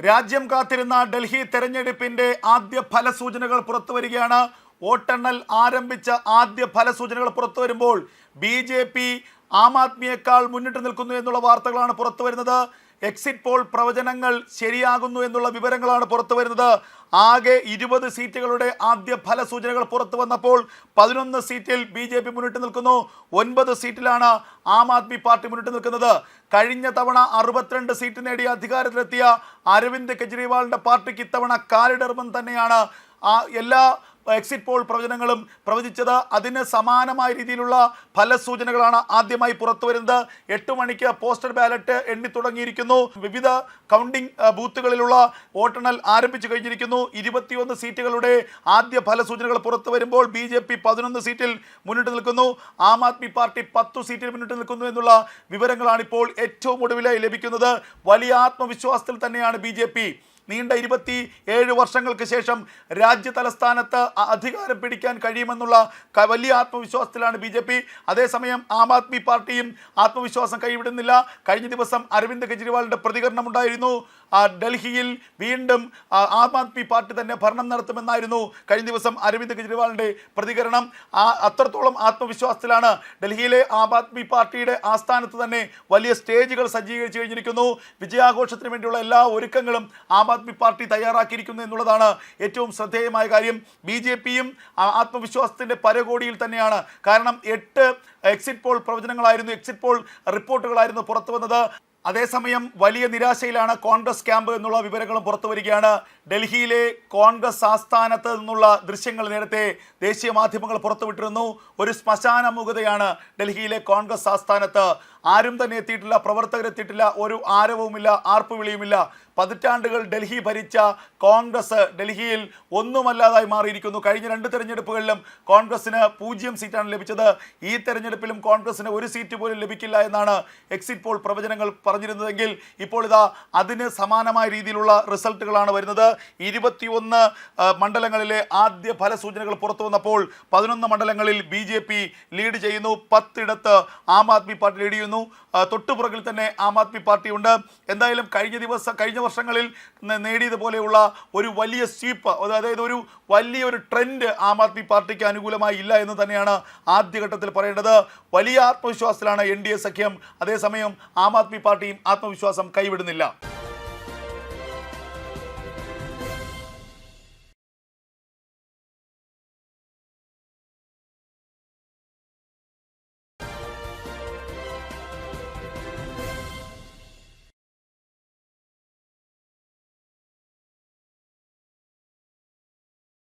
രാജ്യം കാത്തിരുന്ന ഡൽഹി തെരഞ്ഞെടുപ്പിന്റെ ആദ്യ ഫലസൂചനകൾ പുറത്തു വരികയാണ് വോട്ടെണ്ണൽ ആരംഭിച്ച ആദ്യ ഫലസൂചനകൾ പുറത്തു വരുമ്പോൾ ബി ജെ പി ആം ആദ്മിയേക്കാൾ മുന്നിട്ട് നിൽക്കുന്നു എന്നുള്ള വാർത്തകളാണ് പുറത്തു വരുന്നത്. എക്സിറ്റ് പോൾ പ്രവചനങ്ങൾ ശരിയാകുന്നു എന്നുള്ള വിവരങ്ങളാണ് പുറത്തു വരുന്നത്. ആകെ ഇരുപത് സീറ്റുകളുടെ ആദ്യ ഫല സൂചനകൾ പുറത്തു വന്നപ്പോൾ പതിനൊന്ന് സീറ്റിൽ ബി ജെ പി മുന്നിട്ട് നിൽക്കുന്നു. ഒൻപത് സീറ്റിലാണ് ആം ആദ്മി പാർട്ടി മുന്നിട്ട് നിൽക്കുന്നത്. കഴിഞ്ഞ തവണ അറുപത്തിരണ്ട് സീറ്റ് നേടി അധികാരത്തിലെത്തിയ അരവിന്ദ് കെജ്രിവാളിന്റെ പാർട്ടിക്ക് ഇത്തവണ കാലിടർമ്മം തന്നെയാണ്. എല്ലാ എക്സിറ്റ് പോൾ പ്രവചനങ്ങളും പ്രവചിച്ചത് അതിന് സമാനമായ രീതിയിലുള്ള ഫലസൂചനകളാണ് ആദ്യമായി പുറത്തു വരുന്നത്. എട്ട് മണിക്ക് പോസ്റ്റൽ ബാലറ്റ് എണ്ണി തുടങ്ങിയിരിക്കുന്നു. വിവിധ കൗണ്ടിംഗ് ബൂത്തുകളിലുള്ള വോട്ടെണ്ണൽ ആരംഭിച്ചു കഴിഞ്ഞിരിക്കുന്നു. ഇരുപത്തിയൊന്ന് സീറ്റുകളുടെ ആദ്യ ഫലസൂചനകൾ പുറത്തു വരുമ്പോൾ ബി ജെ പി പതിനൊന്ന് സീറ്റിൽ മുന്നിട്ട് നിൽക്കുന്നു. ആം ആദ്മി പാർട്ടി പത്തു സീറ്റിൽ മുന്നിട്ട് നിൽക്കുന്നു എന്നുള്ള വിവരങ്ങളാണ് ഇപ്പോൾ ഏറ്റവും ഒടുവിലായി ലഭിക്കുന്നത്. വലിയ ആത്മവിശ്വാസത്തിൽ തന്നെയാണ് ബി നീണ്ട ഇരുപത്തി ഏഴ് വർഷങ്ങൾക്ക് ശേഷം രാജ്യ തലസ്ഥാനത്ത് അധികാരം പിടിക്കാൻ കഴിയുമെന്നുള്ള വലിയ ആത്മവിശ്വാസത്തിലാണ് ബി ജെ പി. അതേസമയം ആം ആദ്മി പാർട്ടിയും ആത്മവിശ്വാസം കൈവിടുന്നില്ല. കഴിഞ്ഞ ദിവസം അരവിന്ദ് കെജ്രിവാളിന്റെ പ്രതികരണം ഉണ്ടായിരുന്നു ആ, ഡൽഹിയിൽ വീണ്ടും ആ, ആദ്മി പാർട്ടി തന്നെ ഭരണം നടത്തുമെന്നായിരുന്നു കഴിഞ്ഞ ദിവസം അരവിന്ദ് കെജ്രിവാളിന്റെ പ്രതികരണം. ആ അത്രത്തോളം ആത്മവിശ്വാസത്തിലാണ് ഡൽഹിയിലെ ആം ആദ്മി പാർട്ടിയുടെ ആസ്ഥാനത്ത് തന്നെ വലിയ സ്റ്റേജുകൾ സജ്ജീകരിച്ചു കഴിഞ്ഞിരിക്കുന്നു. വിജയാഘോഷത്തിന് വേണ്ടിയുള്ള എല്ലാ ഒരുക്കങ്ങളും ആം ആദ്മി പാർട്ടി തയ്യാറാക്കിയിരിക്കുന്നു എന്നുള്ളതാണ് ഏറ്റവും ശ്രദ്ധേയമായ കാര്യം. ബി ജെ പിയും ആത്മവിശ്വാസത്തിന്റെ പരകോടിയിൽ തന്നെയാണ്. കാരണം എട്ട് എക്സിറ്റ് പോൾ പ്രവചനങ്ങളായിരുന്നു എക്സിറ്റ് പോൾ റിപ്പോർട്ടുകളായിരുന്നു പുറത്തു വന്നത് അതേസമയം വലിയ നിരാശയിലാണ് കോൺഗ്രസ് ക്യാമ്പ് എന്നുള്ള വിവരങ്ങളും പുറത്തു വരികയാണ്. ഡൽഹിയിലെ കോൺഗ്രസ് ആസ്ഥാനത്ത് നിന്നുള്ള ദൃശ്യങ്ങൾ നേരത്തെ ദേശീയ മാധ്യമങ്ങൾ പുറത്തുവിട്ടിരുന്നു. ഒരു ശ്മശാന മുഖതയാണ് ഡൽഹിയിലെ കോൺഗ്രസ് ആസ്ഥാനത്ത്. ആരും തന്നെ എത്തിയിട്ടില്ല പ്രവർത്തകരെത്തിയിട്ടില്ല ഒരു ആരവവുമില്ല ആർപ്പുവിളിയുമില്ല പതിറ്റാണ്ടുകൾ ഡൽഹി ഭരിച്ച കോൺഗ്രസ് ഡൽഹിയിൽ ഒന്നുമല്ലാതായി മാറിയിരിക്കുന്നു. കഴിഞ്ഞ രണ്ട് തെരഞ്ഞെടുപ്പുകളിലും കോൺഗ്രസിന് പൂജ്യം സീറ്റാണ് ലഭിച്ചത്. ഈ തെരഞ്ഞെടുപ്പിലും കോൺഗ്രസിന് ഒരു സീറ്റ് പോലും ലഭിക്കില്ല എന്നാണ് എക്സിറ്റ് പോൾ പ്രവചനങ്ങൾ പറഞ്ഞിരുന്നതെങ്കിൽ ഇപ്പോൾ ഇതാ അതിന് സമാനമായ രീതിയിലുള്ള റിസൾട്ടുകളാണ് വരുന്നത്. ഇരുപത്തിയൊന്ന് മണ്ഡലങ്ങളിലെ ആദ്യ ഫലസൂചനകൾ പുറത്തു വന്നപ്പോൾ പതിനൊന്ന് മണ്ഡലങ്ങളിൽ ബി ജെ പി ലീഡ് ചെയ്യുന്നു. പത്തിടത്ത് ആം ആദ്മി പാർട്ടി ലീഡ് ചെയ്യുന്നു. തൊട്ടുപുറകിൽ തന്നെ ആം ആദ്മി പാർട്ടിയുണ്ട്. എന്തായാലും കഴിഞ്ഞ ദിവസം കഴിഞ്ഞ വർഷങ്ങളിൽ നേടിയതുപോലെയുള്ള ഒരു വലിയ സ്വീപ്പ് അതായത് ഒരു വലിയൊരു ട്രെൻഡ് ആം ആദ്മി പാർട്ടിക്ക് അനുകൂലമായി ഇല്ല എന്ന് തന്നെയാണ് ആദ്യഘട്ടത്തിൽ പറയേണ്ടത്. വലിയ ആത്മവിശ്വാസത്തിലാണ് എൻ സഖ്യം. അതേസമയം ആം ആദ്മി പാർട്ടിയും ആത്മവിശ്വാസം കൈവിടുന്നില്ല